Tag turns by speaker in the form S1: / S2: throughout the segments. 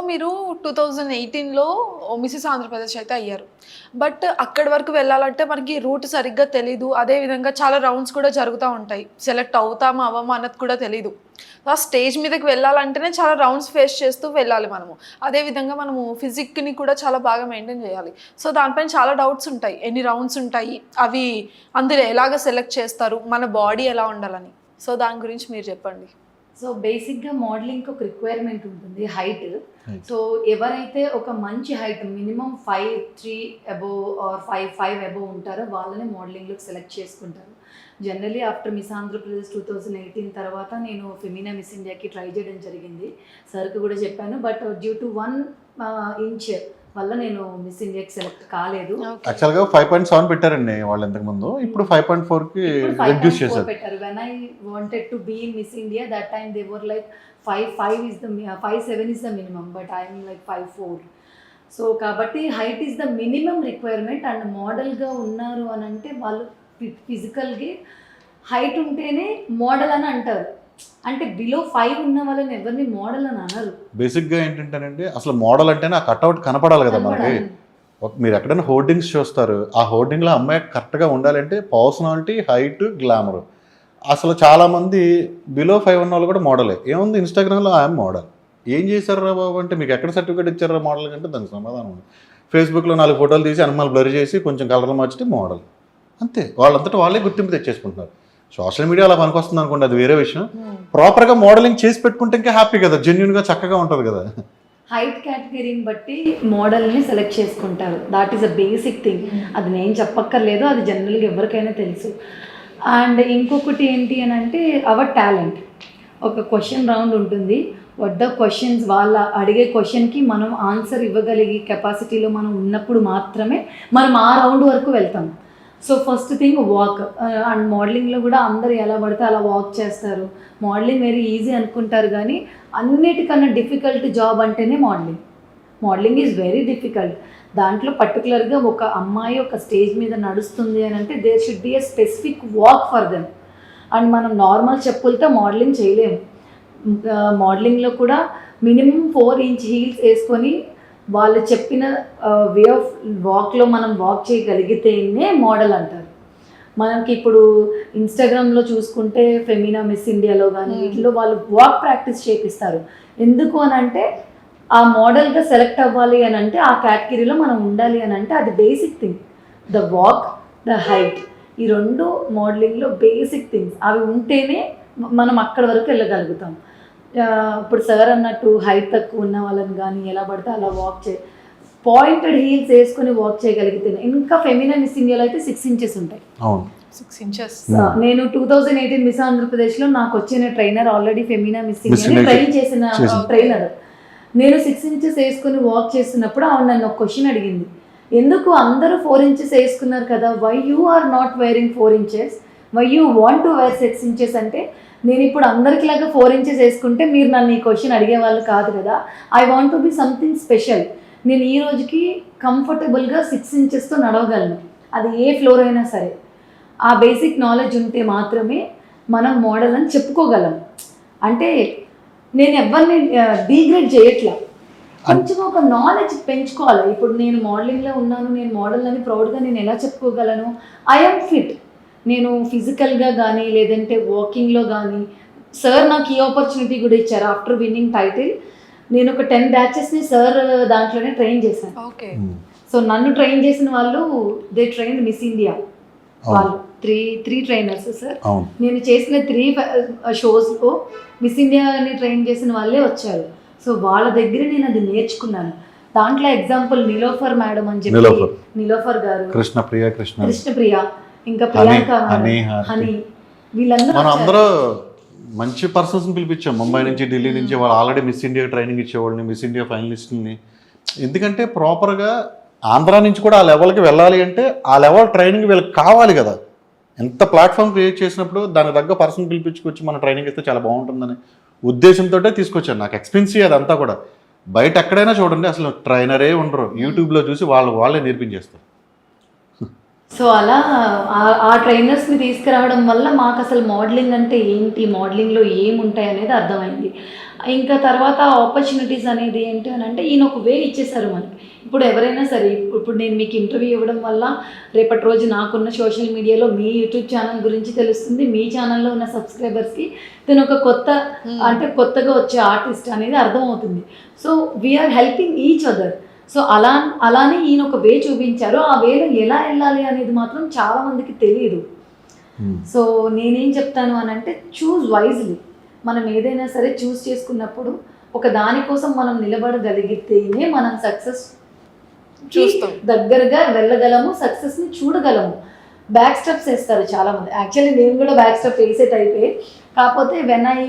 S1: మీరు two thousand ఎయిటీన్లో Mrs Andhra Pradesh అయితే అయ్యారు. బట్ అక్కడి వరకు వెళ్ళాలంటే మనకి రూట్ సరిగ్గా తెలీదు. అదేవిధంగా చాలా రౌండ్స్ కూడా జరుగుతూ ఉంటాయి. సెలెక్ట్ అవుతామా అవ్వమా అన్నది కూడా తెలీదు. ఆ స్టేజ్ మీదకి వెళ్ళాలంటేనే చాలా రౌండ్స్ ఫేస్ చేస్తూ వెళ్ళాలి మనము. అదేవిధంగా మనము ఫిజిక్ని కూడా చాలా బాగా మెయింటైన్ చేయాలి. సో దానిపైన చాలా డౌట్స్ ఉంటాయి. ఎన్ని రౌండ్స్ ఉంటాయి? అవి అందులో ఎలాగ సెలెక్ట్ చేస్తారు? మన బాడీ ఎలా ఉండాలని. సో దాని గురించి మీరు చెప్పండి.
S2: సో బేసిక్గా మోడలింగ్కి ఒక రిక్వైర్మెంట్ ఉంటుంది హైట్. సో ఎవరైతే ఒక మంచి height minimum five three above or five five above ఉంటారో వాళ్ళని మోడలింగ్లోకి సెలెక్ట్ చేసుకుంటారు. Generally after miss Andhra Pradesh two thousand eighteen తర్వాత నేను ఫెమినా మిస్ ఇండియాకి ట్రై చేయడం జరిగింది. సార్కి కూడా చెప్పాను but due to one inch వల్ల నేను మిస్ ఇండియాకి సెలెక్ట్ కాలేదు.
S3: యాక్చువల్గా ఫైవ్ పాయింట్ సెవెన్ పెట్టారండి వాళ్ళు ఇంతకు ముందు. ఇప్పుడు ఫైవ్ పాయింట్
S2: ఫోర్కి
S3: రెడ్యూస్ చేశారు.
S2: పెట్టారు. When I wanted to be in miss India that time they were like five five is the five seven is the minimum but I'm like five four so కాబట్టి height is the minimum requirement and మోడల్గా ఉన్నారు అని అంటే వాళ్ళు ఫిజికల్గా height ఉంటేనే model అని అంటారు. అంటే బిలో ఫైవ్ ఉన్న వాళ్ళని ఎవరిని మోడల్ అని అనరు.
S3: బేసిక్గా ఏంటంటేనండి అసలు మోడల్ అంటేనే ఆ కట్అవుట్ కనపడాలి కదా మనకి. మీరు ఎక్కడైనా హోర్డింగ్స్ చూస్తారు ఆ హోర్డింగ్లో అమ్మాయి కరెక్ట్గా ఉండాలంటే పర్సనాలిటీ హైట్ గ్లామర్ అసలు చాలా మంది బిలో ఫైవ్ ఉన్న వాళ్ళు కూడా మోడలే ఏముంది ఇన్స్టాగ్రామ్లో ఐఎమ్ మోడల్ ఏం చేశారు రా బాబు అంటే మీకు ఎక్కడ సర్టిఫికేట్ ఇచ్చారా మోడల్ కంటే దానికి సమాధానం ఉంది. ఫేస్బుక్లో నాలుగు ఫోటోలు తీసి అనుమాలు బ్లర్ చేసి కొంచెం కలర్ మార్చితే మోడల్ అంతే. వాళ్ళంతటా వాళ్ళే గుర్తింపు తెచ్చేసుకుంటున్నారు. సోషల్ మీడియా అలా పనికొస్తుంది అనుకోండి అది వేరే విషయం. ప్రాపర్గా మోడలింగ్ చేసి పెట్టుకుంటే ఇంకా హ్యాపీ కదా జెన్యున్గా చక్కగా ఉంటుంది కదా.
S2: హైట్ కేటగిరీని బట్టి మోడల్ని సెలెక్ట్ చేసుకుంటారు. That is a basic thing అది నేను చెప్పక్కర్లేదు అది జనరల్గా ఎవరికైనా తెలుసు. అండ్ ఇంకొకటి ఏంటి అని అంటే అవర్ టాలెంట్ ఒక క్వశ్చన్ రౌండ్ ఉంటుంది. వట్ ద క్వశ్చన్స్ వాళ్ళ అడిగే క్వశ్చన్కి మనం ఆన్సర్ ఇవ్వగలిగే కెపాసిటీలో మనం ఉన్నప్పుడు మాత్రమే మనం ఆ రౌండ్ వరకు వెళ్తాం. So first thing walk and మోడలింగ్లో కూడా అందరు ఎలా పడితే అలా వాక్ చేస్తారు. మోడలింగ్ వెరీ ఈజీ అనుకుంటారు కానీ అన్నిటికన్నా డిఫికల్ట్ జాబ్ అంటేనే modelling modelling is very difficult దాంట్లో పర్టికులర్గా ఒక అమ్మాయి ఒక స్టేజ్ మీద నడుస్తుంది అని అంటే there should be a specific walk for them and మనం నార్మల్ చెప్పులతో మోడలింగ్ చేయలేము. Uh, మోడలింగ్లో కూడా మినిమం ఫోర్ ఇంచ్ హీల్స్ వేసుకొని వాళ్ళు చెప్పిన వే ఆఫ్ వాక్లో మనం వాక్ చేయగలిగితేనే మోడల్ అంటారు. మనకి ఇప్పుడు ఇన్స్టాగ్రామ్లో చూసుకుంటే ఫెమినా మిస్ ఇండియాలో కానీ. వీటిలో వాళ్ళు వాక్ ప్రాక్టీస్ చేపిస్తారు. ఎందుకు అని అంటే ఆ మోడల్గా సెలెక్ట్ అవ్వాలి అని అంటే ఆ కేటగిరీలో మనం ఉండాలి అని అంటే అది basic thing. The walk the height ఈ రెండు మోడలింగ్లో బేసిక్ థింగ్స్. అవి ఉంటేనే మనం అక్కడ వరకు వెళ్ళగలుగుతాం. ఇప్పుడు సార్ అన్నట్టు హైట్ తక్కువ ఉన్న వాళ్ళని కానీ ఎలా పడితే అలా వాక్ చే పాయింటెడ్ హీల్స్ వేసుకొని వాక్ చేయగలిగితే ఇంకా ఫెమినా మిస్ ఇండియాలో అయితే సిక్స్ ఇంచెస్ ఉంటాయి.
S3: అవును.
S1: Six inches.
S2: నేను టూ థౌజండ్ ఎయిటీన్ మిస్ ఆంధ్రప్రదేశ్లో నాకు వచ్చిన trainer already Femina miss India train చేసిన. ట్రైనర్ నేను సిక్స్ ఇంచెస్ వేసుకుని వాక్ చేస్తున్నప్పుడు ఆవిడ నన్ను ఒక క్వశ్చన్ అడిగింది. ఎందుకు అందరూ ఫోర్ ఇంచెస్ వేసుకున్నారు కదా? Why you are not wearing four inches why you want to wear six inches అంటే నేను ఇప్పుడు అందరికిలాగా ఫోర్ ఇంచెస్ వేసుకుంటే మీరు నన్ను ఈ క్వశ్చన్ అడిగేవాళ్ళు కాదు కదా. I want to be something special నేను ఈ రోజుకి కంఫర్టబుల్గా సిక్స్ ఇంచెస్తో నడవగలను. అది ఏ ఫ్లోర్ అయినా సరే. ఆ బేసిక్ నాలెడ్జ్ ఉంటే మాత్రమే మనం మోడల్ అని చెప్పుకోగలం. అంటే నేను ఎవరిని డీగ్రేడ్ చేయట్లా. కొంచెం ఒక నాలెడ్జ్ పెంచుకోవాలి. ఇప్పుడు నేను మోడలింగ్లో ఉన్నాను నేను మోడల్ అని ప్రౌడ్గా నేను ఎలా చెప్పుకోగలను? ఐఎమ్ ఫిట్ నేను ఫిజికల్గా కానీ లేదంటే వాకింగ్లో కానీ సార్ నాకు ఈ ఆపర్చునిటీ కూడా ఇచ్చారు ఆఫ్టర్ విన్నింగ్ టైటిల్ నేను ఒక టెన్ బ్యాచెస్ని సార్ దాంట్లోనే ట్రైన్ చేశాను.
S1: ఓకే.
S2: సో నన్ను ట్రైన్ చేసిన వాళ్ళు దే ట్రైన్ మిస్ ఇండియా వాళ్ళు త్రీ త్రీ ట్రైనర్స్ సార్ నేను చేసిన త్రీ షోస్లో మిస్ ఇండియాని ట్రైన్ చేసిన వాళ్ళే వచ్చారు. సో వాళ్ళ దగ్గర నేను అది నేర్చుకున్నాను. దాంట్లో ఎగ్జాంపుల్ నిలోఫర్ మేడం అని చెప్పి
S3: నిలోఫర్.
S2: గారు.
S3: కృష్ణ ప్రియ కృష్ణ.
S2: కృష్ణప్రియ. ఇంకా ప్రియాంక
S3: హనీ,
S2: వీళ్ళందరూ
S3: మనం. అందరూ మంచి పర్సన్స్ పిలిపించాం. ముంబై నుంచి ఢిల్లీ నుంచి వాళ్ళు ఆల్రెడీ మిస్ ఇండియా ట్రైనింగ్ ఇచ్చేవాళ్ళని మిస్ ఇండియా ఫైనలిస్ట్ని ఎందుకంటే ప్రాపర్గా ఆంధ్ర నుంచి కూడా ఆ లెవెల్కి వెళ్ళాలి అంటే ఆ లెవెల్ ట్రైనింగ్ వీళ్ళకి కావాలి కదా. ఎంత ప్లాట్ఫామ్ క్రియేట్ చేసినప్పుడు దానికి తగ్గ పర్సన్ పిలిపించుకొచ్చి మన ట్రైనింగ్ ఇస్తే చాలా బాగుంటుందని ఉద్దేశంతో తీసుకొచ్చాను నాకు ఎక్స్పెన్సివ్ అదంతా కూడా. బయట ఎక్కడైనా చూడండి అసలు ట్రైనరే ఉండరు. యూట్యూబ్లో చూసి వాళ్ళు వాళ్ళే నేర్పించేస్తారు.
S2: సో అలా ఆ- ట్రైనర్స్ని తీసుకురావడం వల్ల మాకు అసలు మోడలింగ్ అంటే ఏంటి? మోడలింగ్లో ఏముంటాయి అనేది అర్థమైంది. ఇంకా తర్వాత ఆపర్చునిటీస్ అనేది ఏంటి అని అంటే ఈయన ఒక వే ఇచ్చేసారు మనకి. ఇప్పుడు ఎవరైనా సరే ఇప్పు- ఇప్పుడు నేను మీకు ఇంటర్వ్యూ ఇవ్వడం వల్ల రేపటి రోజు నాకున్న సోషల్ మీడియాలో మీ యూట్యూబ్ ఛానల్ గురించి తెలుస్తుంది. మీ ఛానల్లో ఉన్న సబ్స్క్రైబర్స్కి తను ఒక కొత్త అంటే కొత్తగా వచ్చే ఆర్టిస్ట్ అనేది అర్థమవుతుంది. So we are helping each other so అలా అలానే ఈయన ఒక వే చూపించారు. ఆ వేలో ఎలా వెళ్ళాలి అనేది మాత్రం చాలా మందికి తెలియదు
S3: Hmm.
S2: సో నేనేం చెప్తాను అని అంటే చూజ్ వైజ్లీ మనం ఏదైనా సరే చూస్ చేసుకున్నప్పుడు ఒక దానికోసం మనం నిలబడగలిగితేనే మనం సక్సెస్
S1: చూస్తాం.
S2: దగ్గరగా వెళ్ళగలము సక్సెస్ని చూడగలము. బ్యాక్ స్టెప్స్ వేస్తారు చాలా మంది యాక్చువల్లీ నేను కూడా బ్యాక్ స్టెప్ వేసే టైపే కాకపోతే when I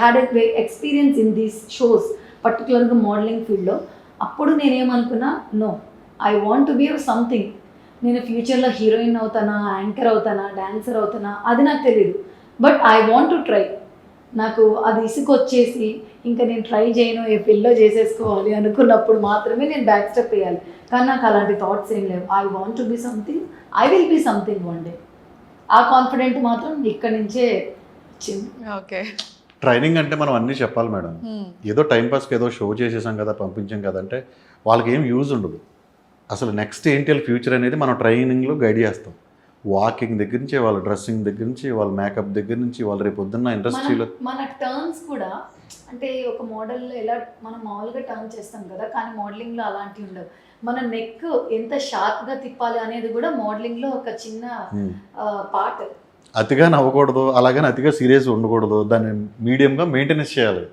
S2: had a experience in these shows పర్టికులర్గా మోడలింగ్ ఫీల్డ్లో అప్పుడు నేనేమనుకున్నా no I want to be something. నేను ఫ్యూచర్లో హీరోయిన్ అవుతానా యాంకర్ అవుతానా డాన్సర్ అవుతానా అది నాకు తెలియదు but I want to try. నాకు అది ఇసుకొచ్చేసి ఇంకా నేను ట్రై చేయను ఏ పెళ్ళో చేసేసుకోవాలి అనుకున్నప్పుడు మాత్రమే నేను బ్యాక్ స్టెప్ వేయాలి. కానీ నాకు అలాంటి థాట్స్ ఏం లేవు. I want to be something. I will be something one day. ఆ కాన్ఫిడెంట్ మాత్రం ఇక్కడి నుంచే వచ్చింది.
S1: ఓకే.
S3: ట్రైనింగ్ అంటే మనం అన్నీ చెప్పాలి మేడం. ఏదో టైంపాస్కి ఏదో షో చేసేసాం కదా పంపించాం కదా అంటే వాళ్ళకి ఏం యూజ్ ఉండదు. అసలు నెక్స్ట్ ఏంటి వాళ్ళ ఫ్యూచర్ అనేది మనం ట్రైనింగ్లో గైడ్ చేస్తాం. వాకింగ్ దగ్గర నుంచి వాళ్ళ డ్రెస్సింగ్ దగ్గర నుంచి వాళ్ళ మేకప్ దగ్గర నుంచి వాళ్ళు రేపు పొద్దున్న ఇండస్ట్రీలో
S2: మన- టర్న్స్ కూడా అంటే ఒక మోడల్ ఎలా మనం మామూలుగా టర్న్ చేస్తాం కదా కానీ మోడలింగ్లో అలాంటివి ఉండవు. మన నెక్ ఎంత షార్ప్గా తిప్పాలి అనేది కూడా మోడలింగ్లో ఒక చిన్న పార్ట్.
S3: అతిగా నవ్వకూడదు అలాగని అతిగా సీరియస్ ఉండకూడదు. దాన్ని మీడియంగా మెయింటెనెన్స్ చేయాలి.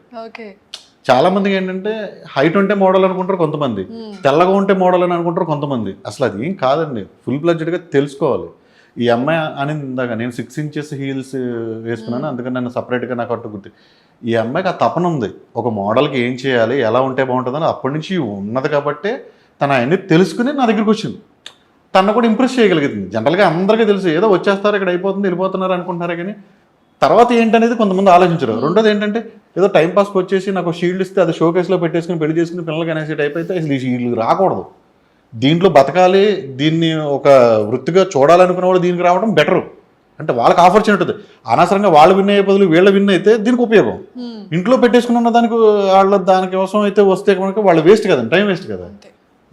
S3: చాలా మందికి ఏంటంటే హైట్ ఉంటే మోడల్ అనుకుంటారు కొంతమంది. తెల్లగా ఉంటే మోడల్ అని అనుకుంటారు కొంతమంది. అసలు అది ఏం కాదండి. ఫుల్ ప్లెడ్జ్డ్గా తెలుసుకోవాలి. ఈ అమ్మాయి అని ఇందాక నేను సిక్స్ ఇంచెస్ హీల్స్ వేసుకున్నాను అందుకని నన్ను సపరేట్గా నాకు అట్టు గుర్తు. ఈ అమ్మాయికి ఆ తపన ఉంది. ఒక మోడల్కి ఏం చేయాలి ఎలా ఉంటే బాగుంటుందని అప్పటి నుంచి ఉన్నది కాబట్టి తను అవన్నీ తెలుసుకుని నా దగ్గరికి వచ్చింది. తను కూడా ఇంప్రెస్ చేయగలుగుతుంది జనరల్గా అందరికీ తెలుసు ఏదో వచ్చేస్తారు ఇక్కడ అయిపోతుంది వెళ్ళిపోతున్నారు అనుకుంటున్నారు కానీ తర్వాత ఏంటనేది కొంతమంది ఆలోచించరు. రెండోది ఏంటంటే ఏదో టైం పాస్కి వచ్చేసి నాకు షీల్డ్ ఇస్తే అది షోకేస్లో పెట్టేసుకుని పెళ్ళి చేసుకుని పిల్లలకి అనేసి టైప్ అయితే అసలు ఈ షీల్డ్ రాకూడదు. దీంట్లో బతకాలి దీన్ని ఒక వృత్తిగా చూడాలనుకున్న వాళ్ళు దీనికి రావడం బెటర్ అంటే వాళ్ళకి ఆపర్చునిటీ ఉంటుంది. అనవసరంగా వాళ్ళు విన్ అయ్యే బదులు వీళ్ళ విన్ అయితే దీనికి ఉపయోగం. ఇంట్లో పెట్టేసుకుని ఉన్న దానికి వాళ్ళ దానికి అవసరం అయితే వస్తే కనుక వాళ్ళు వేస్ట్ కదండి టైం వేస్ట్ కదా.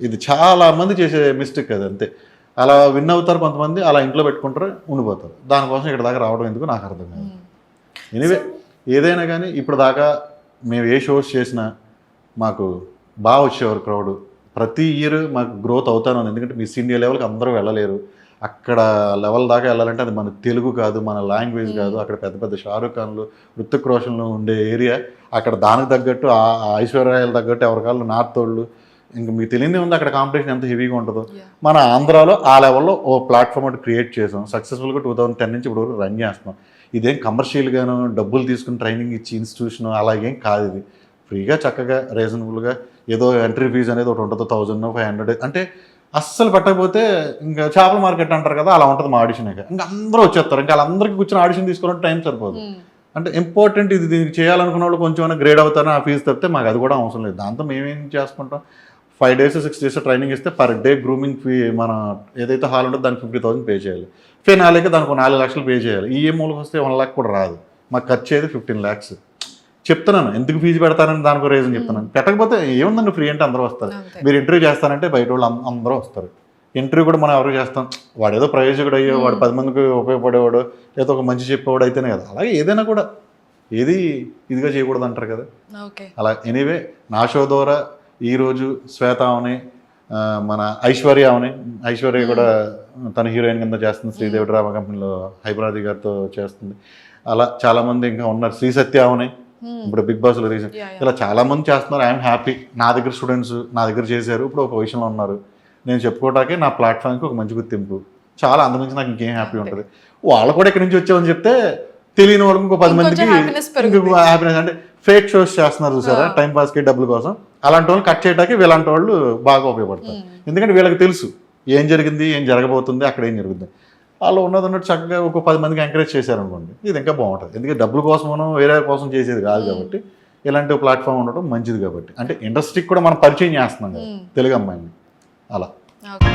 S3: ఇది చాలా మంది చేసే మిస్టేక్ కదా అంతే అలా విన్ అవుతారు కొంతమంది అలా ఇంట్లో పెట్టుకుంటారు ఉండిపోతారు. దానికోసం ఇక్కడ దాకా రావడం ఎందుకు నాకు అర్థం కాదు. ఎనివే ఏదైనా కానీ ఇప్పుడు దాకా మేము ఏ షోస్ చేసినా మాకు బాగా వచ్చేవారు క్రౌడ్. ప్రతి ఇయర్ మాకు గ్రోత్ అవుతాను ఎందుకంటే మిస్ ఇండియా లెవెల్కి అందరూ వెళ్ళలేరు. అక్కడ లెవెల్ దాకా వెళ్ళాలంటే అది మన తెలుగు కాదు మన లాంగ్వేజ్ కాదు. అక్కడ పెద్ద పెద్ద షారూఖ్ ఖాన్లు ఋతిక్ రోషన్లు ఉండే ఏరియా. అక్కడ దానికి తగ్గట్టు ఐశ్వర్యాలు తగ్గట్టు ఎవరికాళ్ళు నార్త్ వాళ్ళు ఇంకా మీకు తెలియదే ఉంది అక్కడ కాంపిటీషన్ ఎంత హెవీగా ఉంటుందో. మన ఆంధ్రాలో ఆ లెవెల్లో ఓ ప్లాట్ఫామ్ ఒకటి క్రియేట్ చేసాం. సక్సెస్ఫుల్గా టూ థౌసండ్ టెన్ నుంచి ఇప్పుడు వరకు రన్ చేస్తున్నాం. ఇదేం కమర్షియల్గాను డబ్బులు తీసుకుని ట్రైనింగ్ ఇచ్చి ఇన్స్టిట్యూషన్ అలాగేం కాదు ఇది. ఫ్రీగా చక్కగా రీజనబుల్గా ఏదో ఎంట్రీ ఫీజు అనేది ఒకటి ఉంటుంది థౌజండ్ ఫైవ్ హండ్రెడ్ అంటే అస్సలు పెట్టకపోతే ఇంకా చేపల మార్కెట్ అంటారు కదా అలా ఉంటుంది మా ఆడిషన్ ఇక. అందరూ వచ్చేస్తారు. ఇంకా వాళ్ళందరికీ కూర్చొని ఆడిషన్ తీసుకోవడం టైం సరిపోదు. అంటే ఇంపార్టెంట్ ఇది దీనికి చేయాలనుకున్న వాళ్ళు కొంచెం గ్రేడ్ అవుతారని ఆ ఫీజు తప్పితే మాకు అది కూడా అవసరం లేదు. దాంతో మేమేం చేసుకుంటాం five days six days training ఇస్తే పర్ డే గ్రూమింగ్ ఫీ మన ఏదైతే హాల్ ఉంటుందో దానికి ఫిఫ్టీ థౌసండ్ పే చేయాలి. ఫినాలేకి దానికి ఒక నాలుగు లక్షలు పే చేయాలి. ఈ మూలకి వస్తే వన్ ల్యాక్ కూడా రాదు. మాకు ఖర్చు అయ్యేది ఫిఫ్టీన్ ల్యాక్స్ చెప్తున్నాను ఎందుకు ఫీజు పెడతానని దానికి రీజన్ చెప్తున్నాను. పెట్టకపోతే ఏముందండి ఫ్రీ అంటే అందరూ వస్తారు. మీరు ఇంటర్వ్యూ చేస్తానంటే బయట వాళ్ళు అందరూ వస్తారు. ఇంటర్వ్యూ కూడా మనం ఎవరు చేస్తాం? వాడు ఏదో ప్రయోజకుడు అయ్యో వాడు పది మందికి ఉపయోగపడేవాడు లేదా ఒక మంచి చెప్పేవాడు అయితేనే కదా. అలాగే ఏదైనా కూడా. ఏది ఇదిగా చేయకూడదు అంటారు కదా. అలా ఎనీవే నా షో ద్వారా ఈరోజు శ్వేత అవని మన ఐశ్వర్య అవని ఐశ్వర్య కూడా తన హీరోయిన్ కింద చేస్తుంది శ్రీదేవి డ్రామా కంపెనీలో హైదరాబాద్ గారితో చేస్తుంది. అలా చాలా మంది ఇంకా ఉన్నారు. శ్రీ సత్య అవని ఇప్పుడు బిగ్ బాస్లో రీసెంట్. ఇలా చాలా మంది చేస్తున్నారు. ఐఎమ్ హ్యాపీ నా దగ్గర స్టూడెంట్స్ నా దగ్గర చేశారు. ఇప్పుడు ఒక పొజిషన్లో ఉన్నారు. నేను చెప్పుకోవటానికి నా ప్లాట్ఫామ్కి ఒక మంచి గుర్తింపు. చాలా అంతమించి నాకు ఇంకేం హ్యాపీ ఉంటుంది. వాళ్ళు కూడా ఇక్కడి నుంచి వచ్చామని చెప్తే తెలియని వాళ్ళకి ఇంకో పది మందికి. హ్యాపీనెస్ అంటే ఫేక్ షోస్ చేస్తున్నారు చూసారా. టైం పాస్కి డబ్బుల కోసం. అలాంటి వాళ్ళు కట్ చేయడానికి వీళ్ళంటి వాళ్ళు బాగా ఉపయోగపడతారు. ఎందుకంటే వీళ్ళకి తెలుసు ఏం జరిగింది ఏం జరగబోతుంది అక్కడ ఏం జరుగుతుంది వాళ్ళు ఉన్నది ఉన్నట్టు చక్కగా ఒక పది మందికి ఎంకరేజ్ చేశారు అనుకోండి ఇది ఇంకా బాగుంటుంది. ఎందుకంటే డబ్బుల కోసమనో వేరే కోసం చేసేది కాదు కాబట్టి ఇలాంటి ప్లాట్ఫామ్ ఉండడం మంచిది కాబట్టి. అంటే ఇండస్ట్రీకి కూడా మనం పరిచయం చేస్తున్నాం కదా తెలుగు అమ్మాయిని అలా.
S1: ఓకే